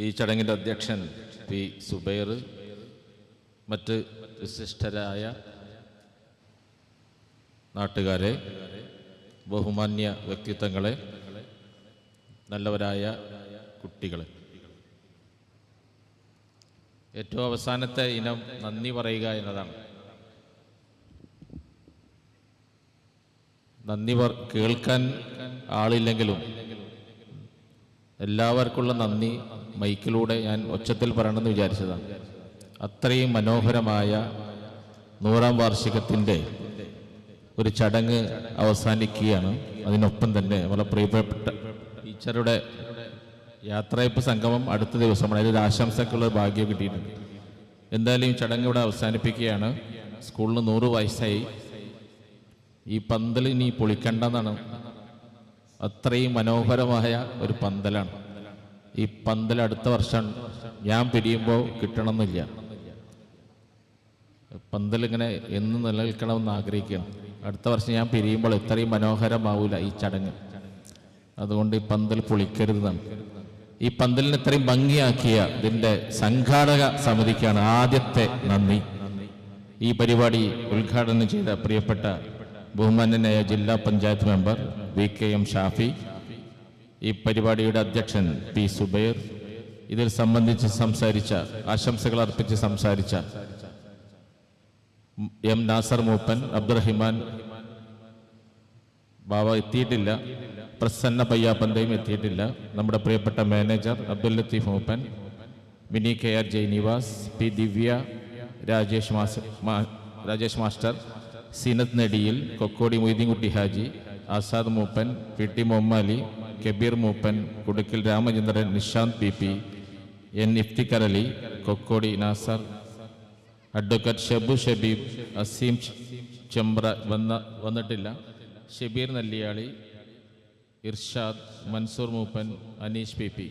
ഈ ചടങ്ങിന്റെ അധ്യക്ഷൻ പി സുബൈർ മറ്റ് വിശിഷ്ടരായ നാട്ടുകാരെ ബഹുമാന്യ വ്യക്തിത്വങ്ങളെ നല്ലവരായ കുട്ടികളെ. ഏറ്റവും അവസാനത്തെ ഇനം നന്ദി പറയുക എന്നതാണ്. നന്ദി കേൾക്കാൻ ആളില്ലെങ്കിലും എല്ലാവർക്കുള്ള നന്ദി മൈക്കിലൂടെ ഞാൻ ഒച്ചത്തിൽ പറയണമെന്ന് വിചാരിച്ചതാണ്. അത്രയും മനോഹരമായ നൂറാം വാർഷികത്തിന്റെ ഒരു ചടങ്ങ് അവസാനിക്കുകയാണ്. അതിനൊപ്പം തന്നെ വളരെ പ്രിയപ്പെട്ട ടീച്ചറുടെ യാത്രയപ്പ് സംഗമം അടുത്ത ദിവസമാണ് അതിൽ ആശംസക്കുള്ള ഭാഗ്യം കിട്ടിയിട്ടുണ്ട്. എന്തായാലും ഈ ചടങ്ങ് ഇവിടെ അവസാനിപ്പിക്കുകയാണ്. സ്കൂളിന് നൂറ് വയസ്സായി. ഈ പന്തൽ ഇനി പൊളിക്കണ്ടെന്നാണ്. അത്രയും മനോഹരമായ ഒരു പന്തലാണ്. ഈ പന്തൽ അടുത്ത വർഷം ഞാൻ പിരിയുമ്പോൾ കിട്ടണമെന്നില്ല. പന്തൽ ഇങ്ങനെ എന്ന് നിലനിൽക്കണമെന്ന് ആഗ്രഹിക്കണം അടുത്ത വർഷം ഞാൻ പിരിയുമ്പോൾ ഇത്രയും മനോഹരമാവില്ല ഈ ചടങ്ങ്. അതുകൊണ്ട് ഈ പന്തൽ പൊളിക്കരുതാണ് ഈ പന്തലിന് ഇത്രയും ഭംഗിയാക്കിയ ഇതിന്റെ സംഘാടക സമിതിക്കാണ് ആദ്യത്തെ നന്ദി. ഈ പരിപാടി ഉദ്ഘാടനം ചെയ്ത പ്രിയപ്പെട്ട ബഹുമാന്യനായ ജില്ലാ panchayat member V K M Shafi ഈ പരിപാടിയുടെ അധ്യക്ഷൻ പി സുബൈർ ഇതിൽ സംബന്ധിച്ച് സംസാരിച്ച ആശംസകൾ അർപ്പിച്ച് സംസാരിച്ച എം നാസർ മൂപ്പൻ അബ്ദുറഹിമാൻ ബാബ എത്തിയിട്ടില്ല പ്രസന്ന പയ്യാപ്പന്തയും എത്തിയിട്ടില്ല നമ്മുടെ പ്രിയപ്പെട്ട manager Abdul Latheef Mooppan Mini K R Jainivas P Divya Rajesh mass Rajesh master Seenath Nediyil Kokkodi Moideenkutty Haji Azad Mooppan P T Mommali Kabeer Mooppan Kudukkil Ramachandran Nishanth P P N Iftikharali Kokkodi Nasar advocate Shabu Shabeeb Aseem Chembra വന്ന വന്നിട്ടില്ല. Shabeer Nelliyali Irshad Mansoor Mooppan Aneesh P P.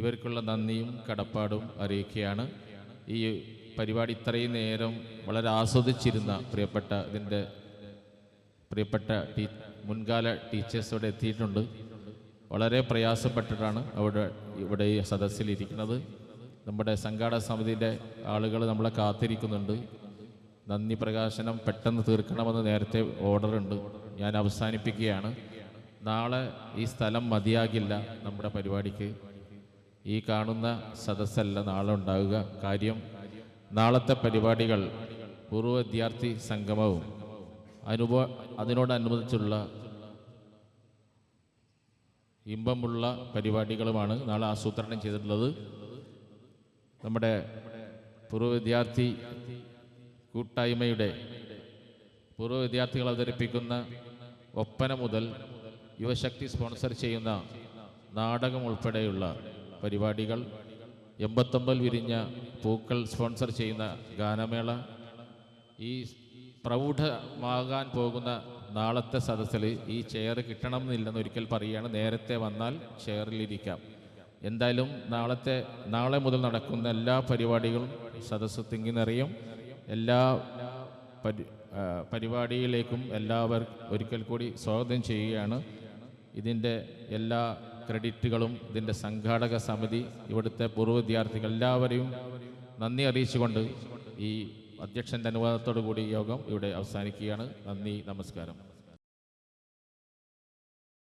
ഇവർക്കുള്ള നന്ദിയും കടപ്പാടും അറിയിക്കുകയാണ്. ഈ പരിപാടി ഇത്രയും നേരം വളരെ ആസ്വദിച്ചിരുന്ന പ്രിയപ്പെട്ട ഇതിന്റെ പ്രിയപ്പെട്ട ടീ മുൻകാല ടീച്ചേഴ്സോടെ എത്തിയിട്ടുണ്ട്. വളരെ പ്രയാസപ്പെട്ടിട്ടാണ് അവിടെ ഇവിടെ ഈ സദസ്സിലിരിക്കുന്നത്. നമ്മുടെ സംഘാടക സമിതിയുടെ ആളുകൾ നമ്മളെ കാത്തിരിക്കുന്നുണ്ട്. നന്ദി പ്രകാശനം പെട്ടെന്ന് തീർക്കണമെന്ന് നേരത്തെ ഓർഡറുണ്ട്. ഞാൻ അവസാനിപ്പിക്കുകയാണ്. നാളെ ഈ സ്ഥലം മതിയാകില്ല നമ്മുടെ പരിപാടിക്ക്. ഈ കാണുന്ന സദസ്സല്ല നാളെ ഉണ്ടാവുക. കാര്യം നാളത്തെ പരിപാടികൾ പൂർവ വിദ്യാർത്ഥി സംഗമവും. അനുഭവ അതിനോടനുബന്ധിച്ചുള്ള ഇമ്പമുള്ള പരിപാടികളുമാണ് നാളെ ആസൂത്രണം ചെയ്തിട്ടുള്ളത്. നമ്മുടെ പൂർവ വിദ്യാർത്ഥി കൂട്ടായ്മയുടെ പൂർവ വിദ്യാർത്ഥികൾ അവതരിപ്പിക്കുന്ന ഒപ്പന മുതൽ യുവശക്തി സ്പോൺസർ ചെയ്യുന്ന നാടകം ഉൾപ്പെടെയുള്ള പരിപാടികൾ എൺപത്തൊമ്പത് വിരിഞ്ഞ പൂക്കൾ സ്പോൺസർ ചെയ്യുന്ന ഗാനമേള ഈ പ്രൗഢമാകാൻ പോകുന്ന നാളത്തെ സദസ്സിൽ ഈ ചെയർ കിട്ടണം എന്നില്ലെന്ന് ഒരിക്കൽ പറയുകയാണ്. നേരത്തെ വന്നാൽ ചെയറിലിരിക്കാം എന്തായാലും നാളത്തെ നാളെ മുതൽ നടക്കുന്ന എല്ലാ പരിപാടികളും സദസ്സ് തിങ്ങി നിറയും. എല്ലാ പരി പരിപാടിയിലേക്കും എല്ലാവർ ഒരിക്കൽ കൂടി സ്വാഗതം ചെയ്യുകയാണ്. ഇതിന്റെ എല്ലാ ക്രെഡിറ്റുകളും ഇതിന്റെ സംഘാടക സമിതി ഇവിടുത്തെ പൂർവ വിദ്യാർത്ഥികൾ എല്ലാവരെയും നന്ദി അറിയിച്ചുകൊണ്ട് ഈ അധ്യക്ഷന്റെ അനുവാദത്തോടു കൂടി യോഗം ഇവിടെ അവസാനിക്കുകയാണ്. നന്ദി നമസ്കാരം.